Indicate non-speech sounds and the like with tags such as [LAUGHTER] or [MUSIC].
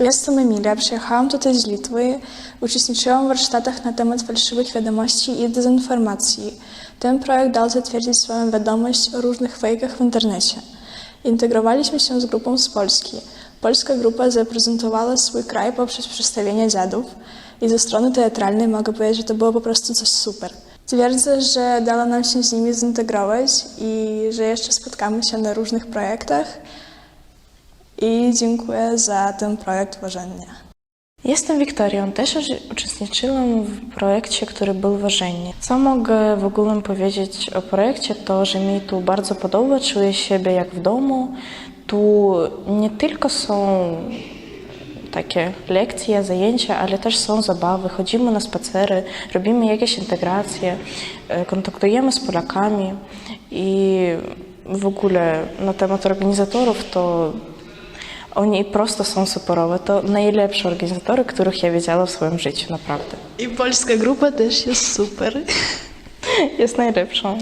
Jestem Emilia, przyjechałam tutaj z Litwy, uczestniczyłam w warsztatach na temat fałszywych wiadomości i dezinformacji. Ten projekt dał zatwierdzić swoją wiadomość o różnych fejkach w internecie. Integrowaliśmy się z grupą z Polski. Polska grupa zaprezentowała swój kraj poprzez przedstawienie dziadów i ze strony teatralnej mogę powiedzieć, że to było po prostu coś super. Twierdzę, że dało nam się z nimi zintegrować i że jeszcze spotkamy się na różnych projektach i dziękuję za ten projekt Ważenia. Jestem Wiktorią, też uczestniczyłam w projekcie, który był ważenie. Co mogę w ogóle powiedzieć o projekcie, to że mi tu bardzo podoba, czuję siebie jak w domu. Tu nie tylko są takie lekcje, zajęcia, ale też są zabawy, chodzimy na spacery, robimy jakieś integracje, e, kontaktujemy z Polakami i w ogóle na temat organizatorów to oni prosto są superowe. To najlepsze organizatory, których ja widziała w swoim życiu, naprawdę. I polska grupa też jest super. [LAUGHS] Jest najlepszą.